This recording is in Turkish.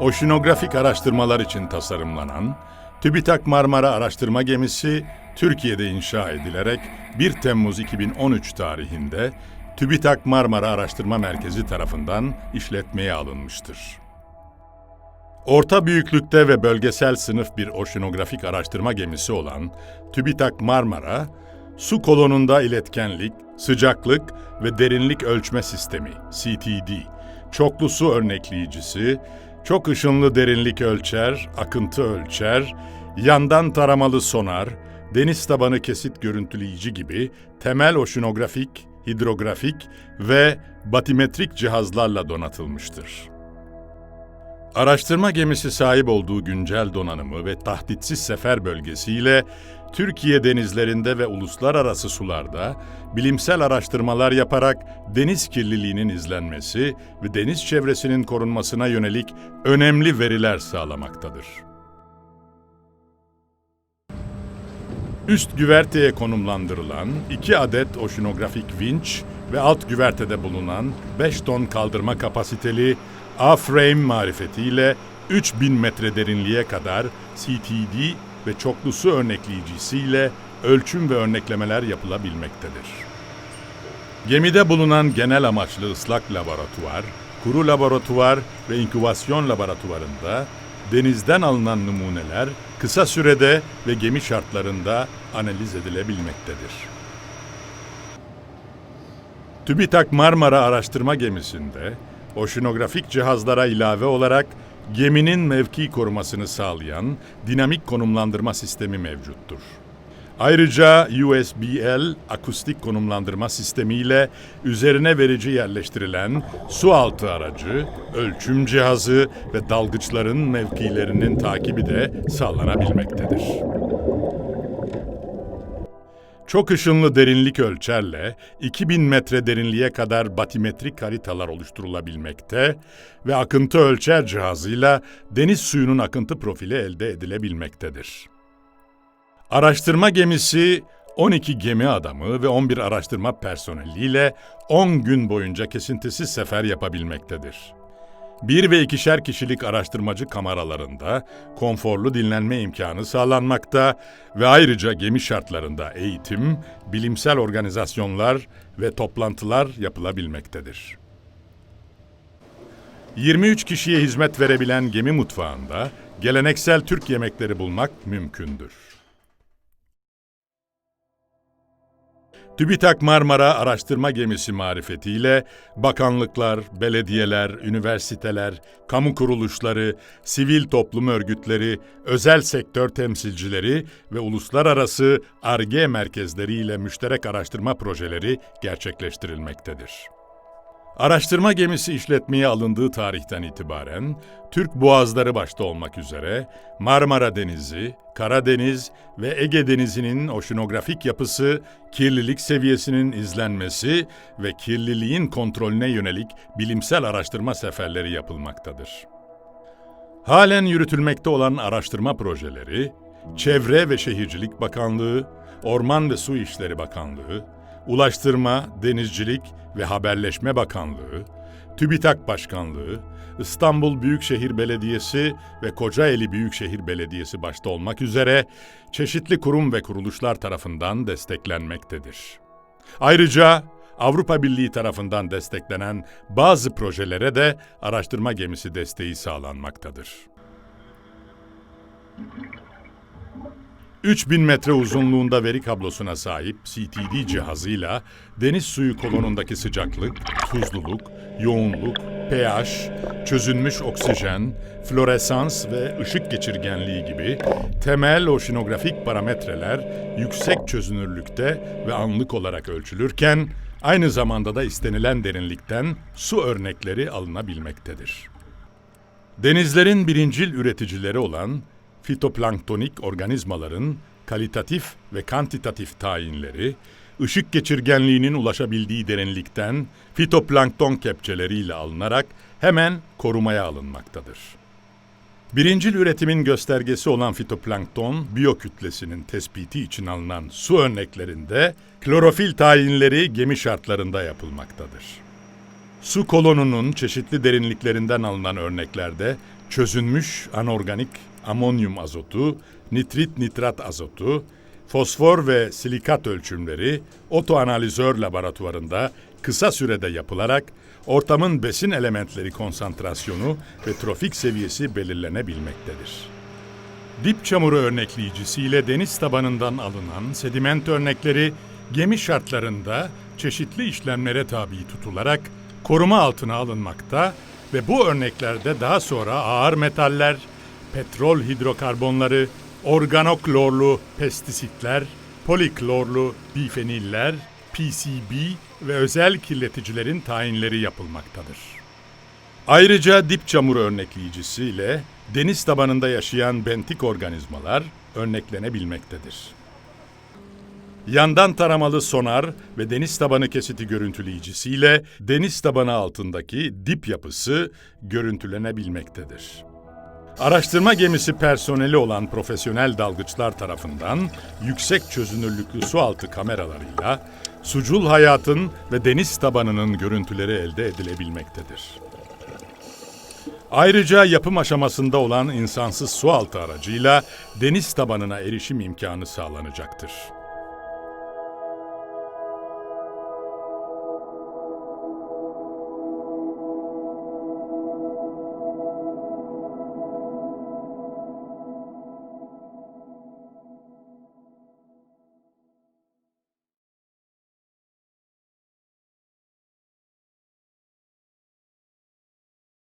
Oşinografik araştırmalar için tasarımlanan TÜBİTAK Marmara Araştırma Gemisi Türkiye'de inşa edilerek 1 Temmuz 2013 tarihinde TÜBİTAK Marmara Araştırma Merkezi tarafından işletmeye alınmıştır. Orta büyüklükte ve bölgesel sınıf bir oşinografik araştırma gemisi olan TÜBİTAK Marmara, su kolonunda iletkenlik, sıcaklık ve derinlik ölçme sistemi CTD, çoklu su örnekleyicisi, çok ışınlı derinlik ölçer, akıntı ölçer, yandan taramalı sonar, deniz tabanı kesit görüntüleyici gibi temel oşinografik, hidrografik ve batimetrik cihazlarla donatılmıştır. Araştırma gemisi sahip olduğu güncel donanımı ve tahditsiz sefer bölgesiyle Türkiye denizlerinde ve uluslararası sularda bilimsel araştırmalar yaparak deniz kirliliğinin izlenmesi ve deniz çevresinin korunmasına yönelik önemli veriler sağlamaktadır. Üst güverteye konumlandırılan iki adet oşinografik vinç ve alt güvertede bulunan 5 ton kaldırma kapasiteli A-frame marifetiyle 3000 metre derinliğe kadar CTD ve çoklu su örnekleyicisiyle ölçüm ve örneklemeler yapılabilmektedir. Gemide bulunan genel amaçlı ıslak laboratuvar, kuru laboratuvar ve inkübasyon laboratuvarında denizden alınan numuneler kısa sürede ve gemi şartlarında analiz edilebilmektedir. TÜBİTAK Marmara Araştırma Gemisi'nde oşinografik cihazlara ilave olarak geminin mevki korumasını sağlayan dinamik konumlandırma sistemi mevcuttur. Ayrıca USBL akustik konumlandırma sistemiyle üzerine verici yerleştirilen su altı aracı, ölçüm cihazı ve dalgıçların mevkilerinin takibi de sağlanabilmektedir. Çok ışınlı derinlik ölçerle 2000 metre derinliğe kadar batimetrik haritalar oluşturulabilmekte ve akıntı ölçer cihazıyla deniz suyunun akıntı profili elde edilebilmektedir. Araştırma gemisi 12 gemi adamı ve 11 araştırma personeliyle 10 gün boyunca kesintisiz sefer yapabilmektedir. Bir ve ikişer kişilik araştırmacı kameralarında konforlu dinlenme imkanı sağlanmakta ve ayrıca gemi şartlarında eğitim, bilimsel organizasyonlar ve toplantılar yapılabilmektedir. 23 kişiye hizmet verebilen gemi mutfağında geleneksel Türk yemekleri bulmak mümkündür. TÜBİTAK Marmara Araştırma Gemisi marifetiyle bakanlıklar, belediyeler, üniversiteler, kamu kuruluşları, sivil toplum örgütleri, özel sektör temsilcileri ve uluslararası ARGE merkezleriyle müşterek araştırma projeleri gerçekleştirilmektedir. Araştırma gemisi işletmeye alındığı tarihten itibaren Türk boğazları başta olmak üzere Marmara Denizi, Karadeniz ve Ege Denizi'nin oşinografik yapısı, kirlilik seviyesinin izlenmesi ve kirliliğin kontrolüne yönelik bilimsel araştırma seferleri yapılmaktadır. Halen yürütülmekte olan araştırma projeleri, Çevre ve Şehircilik Bakanlığı, Orman ve Su İşleri Bakanlığı, Ulaştırma, Denizcilik ve Haberleşme Bakanlığı, TÜBİTAK Başkanlığı, İstanbul Büyükşehir Belediyesi ve Kocaeli Büyükşehir Belediyesi başta olmak üzere çeşitli kurum ve kuruluşlar tarafından desteklenmektedir. Ayrıca Avrupa Birliği tarafından desteklenen bazı projelere de araştırma gemisi desteği sağlanmaktadır. 3000 metre uzunluğunda veri kablosuna sahip CTD cihazıyla deniz suyu kolonundaki sıcaklık, tuzluluk, yoğunluk, pH, çözünmüş oksijen, floresans ve ışık geçirgenliği gibi temel oşinografik parametreler yüksek çözünürlükte ve anlık olarak ölçülürken aynı zamanda da istenilen derinlikten su örnekleri alınabilmektedir. Denizlerin birincil üreticileri olan fitoplanktonik organizmaların kalitatif ve kantitatif tayinleri, ışık geçirgenliğinin ulaşabildiği derinlikten fitoplankton kepçeleriyle alınarak hemen korumaya alınmaktadır. Birincil üretimin göstergesi olan fitoplankton biyokütlesinin tespiti için alınan su örneklerinde klorofil tayinleri gemi şartlarında yapılmaktadır. Su kolonunun çeşitli derinliklerinden alınan örneklerde çözünmüş anorganik amonyum azotu, nitrit nitrat azotu, fosfor ve silikat ölçümleri otoanalizör laboratuvarında kısa sürede yapılarak ortamın besin elementleri konsantrasyonu ve trofik seviyesi belirlenebilmektedir. Dip çamuru örnekleyicisiyle deniz tabanından alınan sediment örnekleri gemi şartlarında çeşitli işlemlere tabi tutularak koruma altına alınmakta ve bu örneklerde daha sonra ağır metaller, petrol hidrokarbonları, organoklorlu pestisitler, poliklorlu bifeniller, PCB ve özel kirleticilerin tayinleri yapılmaktadır. Ayrıca dip çamuru örnekleyicisiyle deniz tabanında yaşayan bentik organizmalar örneklenebilmektedir. Yandan taramalı sonar ve deniz tabanı kesiti görüntüleyicisiyle deniz tabanı altındaki dip yapısı görüntülenebilmektedir. Araştırma gemisi personeli olan profesyonel dalgıçlar tarafından yüksek çözünürlüklü sualtı kameralarıyla sucul hayatın ve deniz tabanının görüntüleri elde edilebilmektedir. Ayrıca yapım aşamasında olan insansız sualtı aracıyla deniz tabanına erişim imkanı sağlanacaktır.